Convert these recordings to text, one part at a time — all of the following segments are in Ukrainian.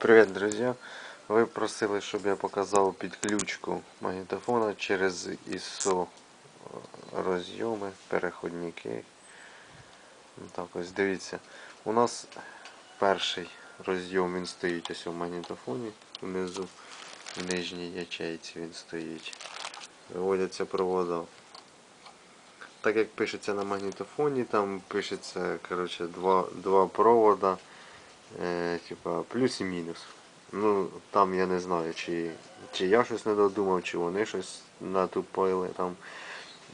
Привет, друзья! Ви просили, щоб я показав підключку магнітофона через ISO розйоми, переходники. Так ось дивіться. У нас перший розйом він стоїть ось у магнітофоні внизу, в нижній ячейці він стоїть. Виводяться провода. Так як пишеться на магнітофоні, там пишеться коротше, два, два провода. Е, типа плюс і мінус. Ну, там я не знаю, чи, чи я щось не додумав, чи вони щось натупили там.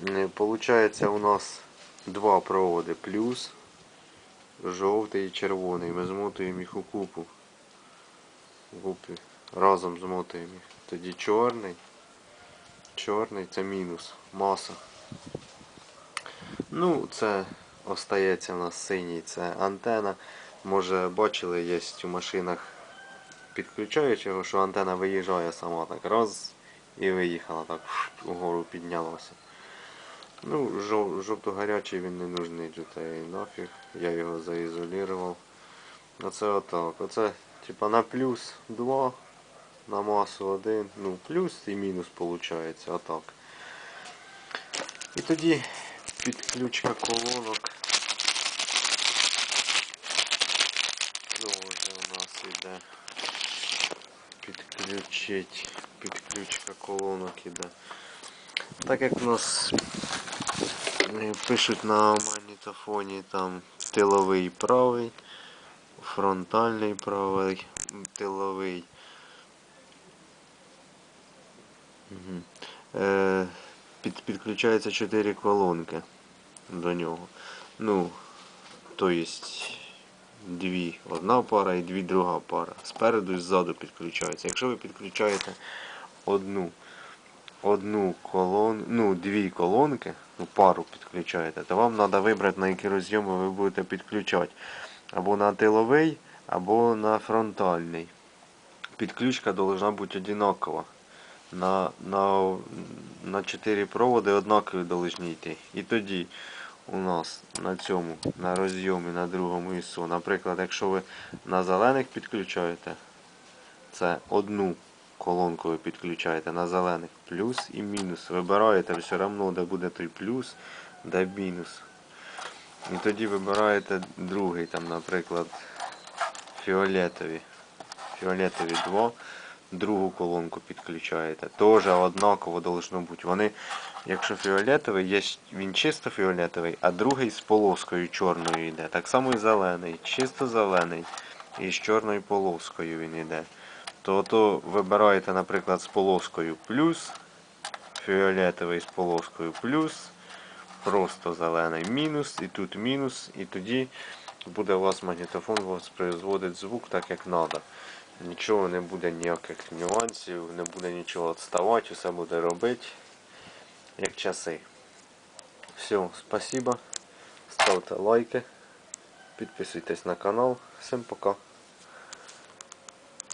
Е, Получається у нас два проводи плюс, жовтий і червоний. Ми змотуємо їх у купу. Купі. Разом змотуємо їх. Тоді чорний. Чорний це мінус. Маса. Ну, це остається у нас синій, це антена. Може бачили, є у машинах підключаючого, що антена виїжджає сама так раз і виїхала так угору піднялася. Ну, жов- жовто-гарячий він не нужний для те і нафіг. Я його заізолював. Оце отак. Оце типа на плюс 2, на масу 1. Ну, плюс і мінус виходить. Отак. І тоді підключка колонок. Тоже у нас іде підключить, підключка колонок іде. Так як у нас е, пишуть на магнітофоні там тиловий правий, фронтальний правий, тиловий. Під, підключається 4 колонки до нього. Ну, то есть дві одна пара і дві друга пара. Спереду і ззаду підключаються. Якщо ви підключаєте одну одну колон, ну, дві колонки, ну, пару підключаєте, то вам треба вибрати, на які розйоми ви будете підключати. Або на тиловий, або на фронтальний. Підключка должна бути одинакова. На, на, на 4 проводи однакові должні йти. І тоді у нас на цьому, на розйомі, на другому ISO. Наприклад, якщо ви на зелених підключаєте, це одну колонку ви підключаєте на зелених плюс і мінус. Вибираєте все одно, де буде той плюс, де мінус. І тоді вибираєте другий, там, наприклад, фіолетові. Фіолетові 2. Другу колонку підключаєте. Теж однаково должно бути. Вони, якщо фіолетовий, є він чисто фіолетовий, а другий з полоскою чорною йде. Так само і зелений, чисто зелений. І з чорною полоскою він йде. То то вибираєте, наприклад, з полоскою плюс, фіолетовий з полоскою плюс, просто зелений мінус, і тут мінус, і тоді буде у вас магнітофон воспроизводить звук так, як треба. Нічого не буде ніяких нюансів, не буде нічого відставати, все буде робити як часи. Все, спасибо. Ставте лайки, підписуйтесь на канал. Всім пока.